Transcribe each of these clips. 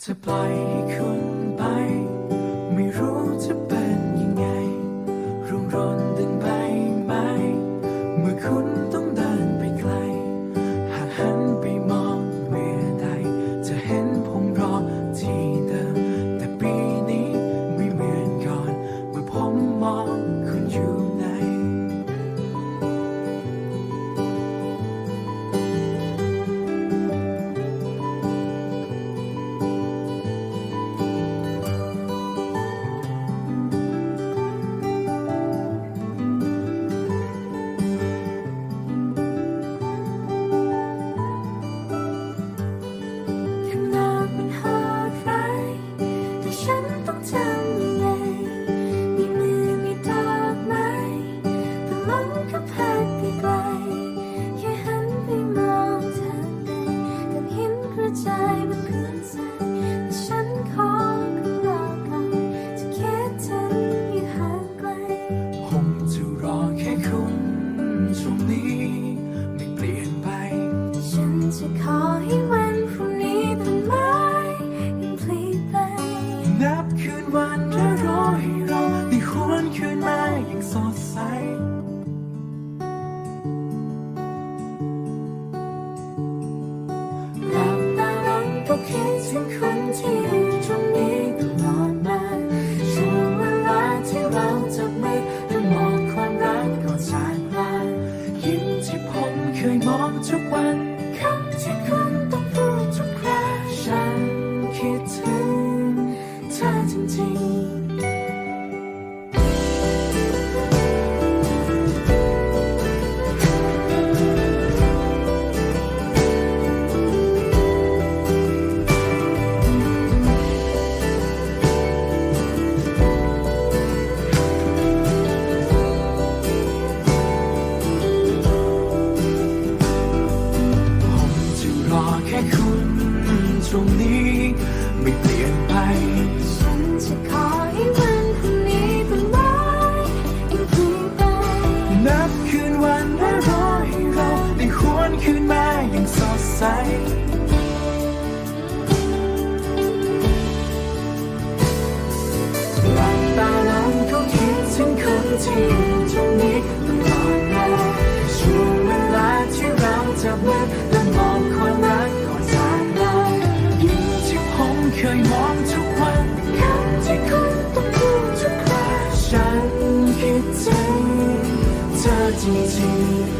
to play. friends. ก็คิดถึงคนที่อยู่ตรงนี้ เคยมองทุกวันคำที่คุณต้องพูดทุกครั้งฉันคิดถึงเธอจริงๆ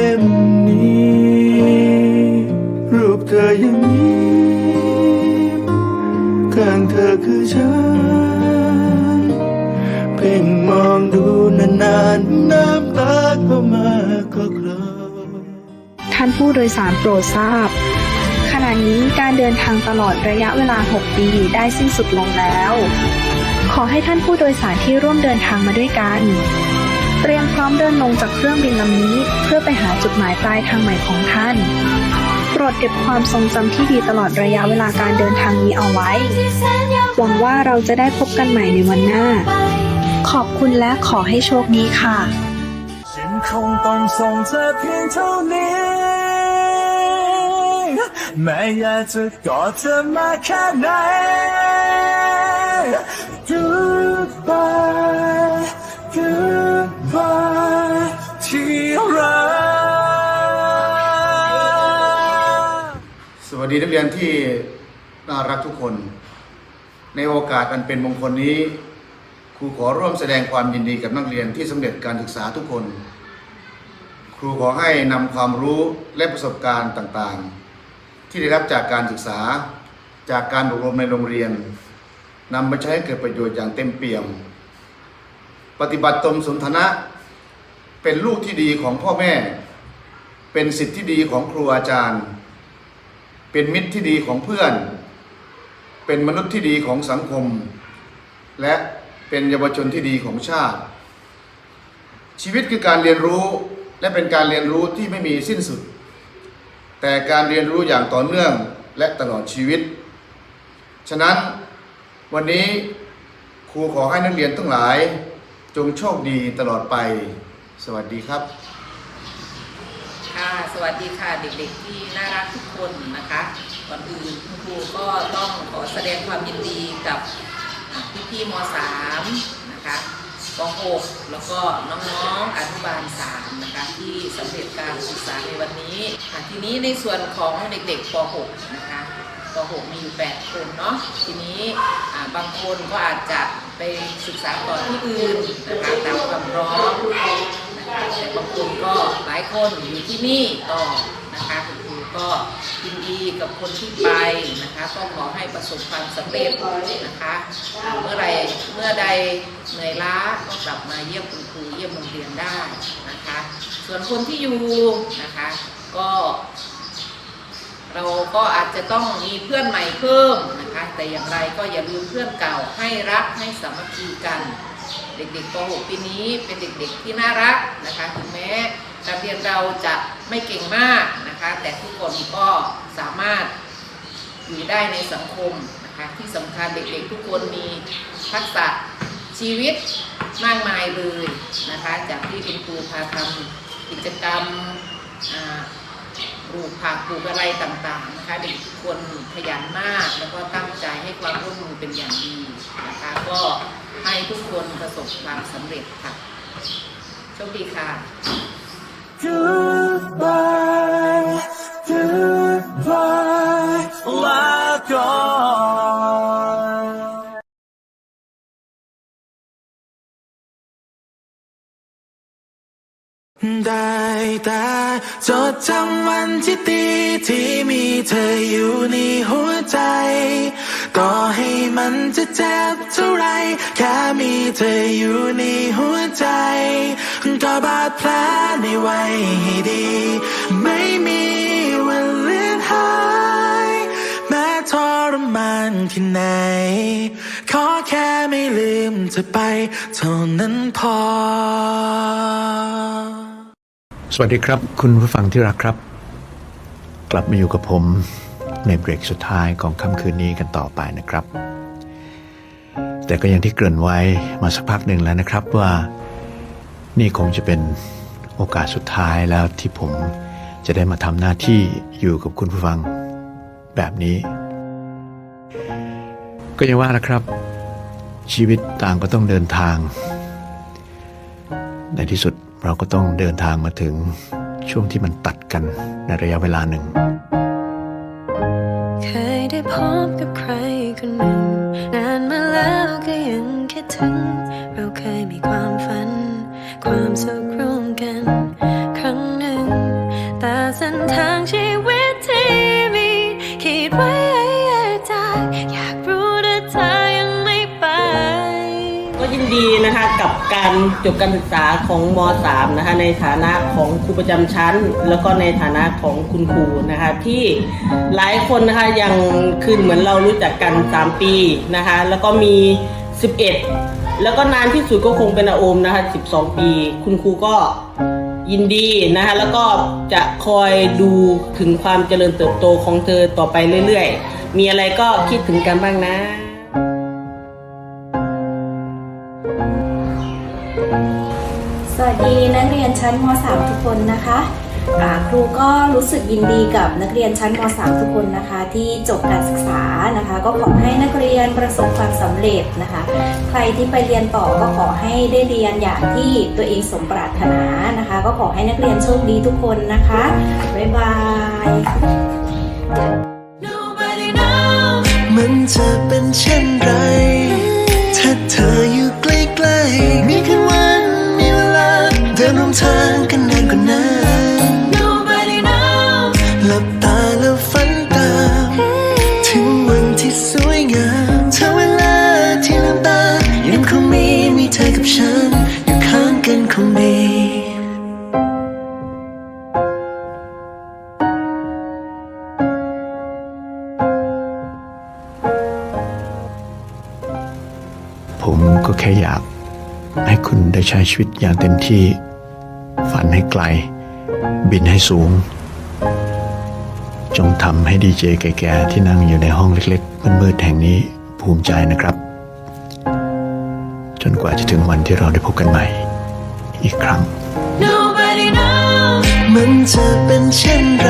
่ เธอยังยิ้มข้างเธอคือฉัน เพ่งมองดูนานๆน้ำตาก็มาก็คลอท่านผู้โดยสารโปรดทราบ ขณะนี้การเดินทางตลอดระยะเวลา 6 ปีได้สิ้นสุดลงแล้ว ขอให้ท่านผู้โดยสารที่ร่วมเดินทางมาด้วยกันเตรียมพร้อมเดินลงจากเครื่องบินลำนี้ เพื่อไปหาจุดหมายปลายทางใหม่ของท่าน โปรดเก็บความทรงจำที่ดีตลอดระยะเวลาการเดินทางนี้เอาไว้ หวังว่าเราจะได้พบกันใหม่ในวันหน้า ขอบคุณและขอให้โชคดีค่ะฉันคงต้องส่งเธอเพีย ดีนักเรียนที่น่ารักทุกคน ในโอกาสอันเป็นมงคลนี้ ครูขอร่วมแสดงความยินดีกับนักเรียนที่สำเร็จการศึกษาทุกคน ครูขอให้นำความรู้และประสบการณ์ต่างๆ ที่ได้รับจากการศึกษาจากการอบรมในโรงเรียนนำมาใช้ให้เกิดประโยชน์อย่างเต็มเปี่ยม ปฏิบัติตนสนทนะ เป็นลูกที่ดีของพ่อแม่ เป็นสิทธิที่ดีของครูอาจารย์ เป็นมิตรที่ดีของเพื่อน เป็นมนุษย์ที่ดีของสังคม และเป็นเยาวชนที่ดีของชาติ ชีวิตคือการเรียนรู้และเป็นการเรียนรู้ที่ไม่มีสิ้นสุด แต่การเรียนรู้อย่างต่อเนื่องและตลอดชีวิต ฉะนั้นวันนี้ครูขอให้นักเรียนทั้งหลาย จงโชคดีตลอดไป สวัสดีครับ ค่ะสวัสดีค่ะเด็กๆที่น่ารักทุกคนนะคะก่อนอื่นคุณครูก็ต้องขอแสดงความยินดีกับพี่ๆม .3 นะคะป .6 แล้วก็น้องๆอนุบาล3นะคะที่สำเร็จการศึกษาในวันนี้ทีนี้ในส่วนของเด็กๆป .6 นะคะป .6 มีอยู่ 8 คนเนาะทีนี้บางคนก็อาจจะไปศึกษาต่อที่อื่นนะคะตามความพร้อม บางคนก็หลายคนอยู่ที่นี่ต่อนะคะคุณครูก็ยินดีกับคนที่ไปนะคะก็ขอให้ประสบความสำเร็จนะคะเมื่อไรเมื่อใดเหนื่อยล้าก็กลับมาเยี่ยมคุณครูเยี่ยมโรงเรียนได้นะคะ ส่วนคนที่อยู่นะคะก็เราก็อาจจะต้องมีเพื่อนใหม่เพิ่มนะคะ แต่อย่างไรก็อย่าลืมเพื่อนเก่าให้รักให้สามัคคีกัน เด็กๆป .6 ปีนี้เป็นเด็กๆที่น่ารักนะคะถึงแม้การเรียนเราจะไม่เก่งมากนะคะ แต่ทุกคนก็สามารถอยู่ได้ในสังคมนะคะที่สำคัญเด็กๆทุกคนมีทักษะชีวิตมากมายเลยนะคะจากที่คุณครูพาทำกิจกรรมปลูกผักปลูกอะไรต่างๆนะคะเด็กทุกคนขยันมากแล้วก็ตั้งใจให้ความร่วมมือเป็นอย่างดีนะคะก็ ให้ทุกคนประสบความสำเร็จค่ะโชคดีค่ะ Goodbye, goodbye, ลาก่อนได้แต่จดจำวันที่ดีที่มีเธออยู่ในหัวใจ ต่อให้มันจะเจ็บเท่าไร แค่มีเธออยู่ในหัวใจ ก็บาดแผลในไว้ให้ดี ไม่มีวันเลือนหาย แม้ทรรมานแค่ไหน ขอแค่ไม่ลืมเธอไป เท่านั้นพอ สวัสดีครับ คุณผู้ฟังที่รักครับ กลับมาอยู่กับผม ในเบรกสุดท้ายของค่ำคืนนี้กันต่อไปนะครับ แต่ก็อย่างที่เกริ่นไว้มาสักพักหนึ่งแล้วนะครับว่า นี่คงจะเป็นโอกาสสุดท้ายแล้วที่ผมจะได้มาทำหน้าที่อยู่กับคุณผู้ฟังแบบนี้ ก็ยังว่านะครับ ชีวิตต่างก็ต้องเดินทาง ในที่สุดเราก็ต้องเดินทางมาถึงช่วงที่มันตัดกันในระยะเวลาหนึ่ง ได้พบกับใครคนหนึ่ง นานมาแล้วก็ยังคิดถึง เราเคยมีความฝัน ความสุขร่วมกัน ครั้งหนึ่ง แต่เส้นทางชีวิต ดีนะคะกับการจบการศึกษาของม .3 นะคะในฐานะของครูประจำชั้น แล้วก็ในฐานะของคุณครูนะคะที่หลายคนนะคะยังคือเหมือนเรารู้จักกัน 3 ปีนะคะแล้วก็มี 11 แล้วก็นานที่สุดก็คงเป็นอาโอมนะคะ12 ปี คุณครูก็ยินดีนะคะแล้วก็จะคอยดูถึงความเจริญเติบโตของเธอต่อไปเรื่อยๆ มีอะไรก็คิดถึงกันบ้างนะ สวัสดีนักเรียนชั้นม .3 ทุกคนนะคะอ่าครูก็รู้สึกยินดีกับนักเรียนชั้นม .3 ทุกคนนะคะ ที่จบการศึกษานะคะ ก็ขอให้นักเรียนประสบความสำเร็จนะคะ ใครที่ไปเรียนต่อก็ขอให้ได้เรียนอย่างที่ตัวเองสมปรารถนานะคะ ก็ขอให้นักเรียนโชคดีทุกคนนะคะบ๊ายบายมันจะเป็นเช่นไร ผมก็แค่อยาก ให้คุณได้ใช้ชีวิตอย่างเต็มที่ ฝันให้ไกล บินให้สูง จงทำให้ดีเจแก่ๆที่นั่งอยู่ในห้องเล็กๆมืดๆแห่งนี้ภูมิใจนะครับ จนกว่าจะถึงวันที่เราได้พบกันใหม่ อีกครั้ง มันจะเป็นเช่นไร